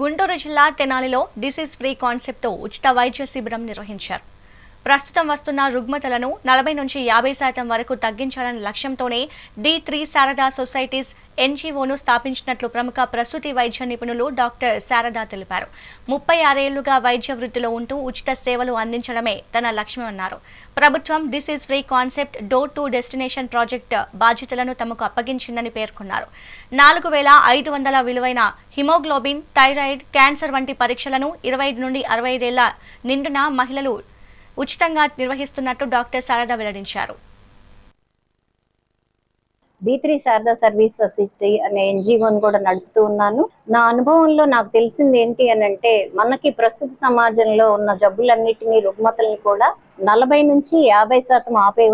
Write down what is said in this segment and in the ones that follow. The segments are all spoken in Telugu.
గుంటూరు జిల్లా తెనాలిలో డిసీజ్ ఫ్రీ కాన్సెప్ట్తో ఉచిత వైద్య శిబిరం నిర్వహించారు. ప్రస్తుతం వస్తున్న రుగ్మతలను నలభై నుంచి యాభై శాతం వరకు తగ్గించాలన్న లక్ష్యంతోనే డి త్రీ శారదా సొసైటీస్ ఎన్జీఓను స్థాపించినట్లు ప్రముఖ ప్రసూతి వైద్య నిపుణులు డాక్టర్ శారదా తెలిపారు. ముప్పై ఆరేళ్ళుగా వైద్య వృత్తిలో ఉంటూ ఉచిత సేవలు అందించడమే తన లక్ష్యమన్నారు. ప్రభుత్వం disease free concept door to destination project బాధ్యతలను తమకు అప్పగించిందని పేర్కొన్నారు. నాలుగు వేల ఐదు వందల విలువైన హిమోగ్లోబిన్ థైరాయిడ్ క్యాన్సర్ వంటి పరీక్షలను ఇరవై ఐదు నుండి అరవై ఐదేళ్ళ నిండున మహిళలు ఉచితంగా నిర్వహిస్తున్నట్టు డాక్టర్ శారద వెల్లడించారు. B three Sharada service society అనే ఎన్జిఓని కూడా నడుపుతూ ఉన్నాను. నా అనుభవంలో నాకు తెలిసింది ఏంటి అని అంటే మనకి ప్రస్తుత సమాజంలో ఉన్న జబ్బులన్నిటినీ రుగ్మతల్ని కూడా నలభై నుంచి యాభై శాతం ఆపే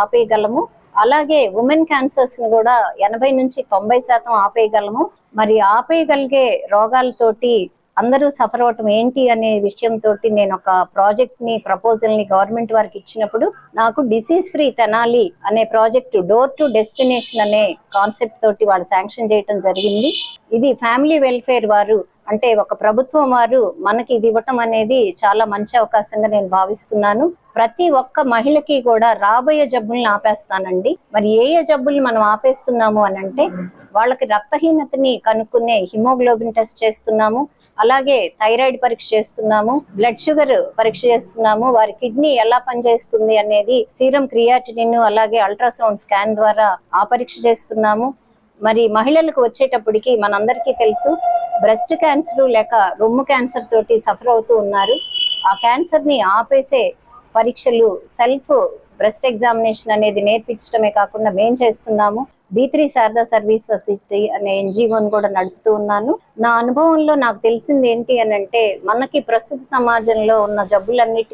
ఆపేయగలము. అలాగే ఉమెన్ క్యాన్సర్స్ని కూడా ఎనభై నుంచి తొంభై శాతం ఆపేయగలము. మరి ఆపేయగలిగే రోగాలతోటి అందరూ సఫర్ అవటం ఏంటి అనే విషయంతో నేను ఒక ప్రాజెక్ట్ని ప్రపోజల్ని గవర్నమెంట్ వారికి ఇచ్చినప్పుడు నాకు డిసీజ్ ఫ్రీ తెనాలి అనే ప్రాజెక్ట్ డోర్ టు డెస్టినేషన్ అనే కాన్సెప్ట్ తోటి వాళ్ళు శాంక్షన్ చేయటం జరిగింది. ఇది ఫ్యామిలీ వెల్ఫేర్ వారు అంటే ఒక ప్రభుత్వం వారు మనకి ఇది ఇవ్వటం అనేది చాలా మంచి అవకాశంగా నేను భావిస్తున్నాను. ప్రతి ఒక్క మహిళకి కూడా రాబోయే జబ్బుల్ని ఆపేస్తానండి. మరి ఏ ఏ జబ్బుల్ని మనం ఆపేస్తున్నాము అని అంటే వాళ్ళకి రక్తహీనతని కనుక్కునే హిమోగ్లోబిన్ టెస్ట్ చేస్తున్నాము. అలాగే థైరాయిడ్ పరీక్ష చేస్తున్నాము బ్లడ్ షుగర్ పరీక్ష చేస్తున్నాము వారి కిడ్నీ ఎలా పనిచేస్తుంది అనేది సీరం క్రియాటినిన్ అలాగే అల్ట్రాసౌండ్ స్కాన్ ద్వారా ఆ పరీక్ష చేస్తున్నాము. మరి మహిళలకు వచ్చేటప్పటికి మనందరికీ తెలుసు బ్రెస్ట్ క్యాన్సర్ లేక రొమ్ము క్యాన్సర్ తోటి సఫర్ అవుతూ ఉన్నారు. ఆ క్యాన్సర్ని ఆపేసే పరీక్షలు సెల్ఫ్ బ్రెస్ట్ ఎగ్జామినేషన్ అనేది నేర్పించడమే కాకుండా మేం చేస్తున్నాము. B three Sharada service society అనే ఎన్జిఓని కూడా నడుపుతూ ఉన్నాను. నా అనుభవంలో నాకు తెలిసింది ఏంటి అని అంటే మనకి ప్రస్తుత సమాజంలో ఉన్న జబ్బులన్నిటి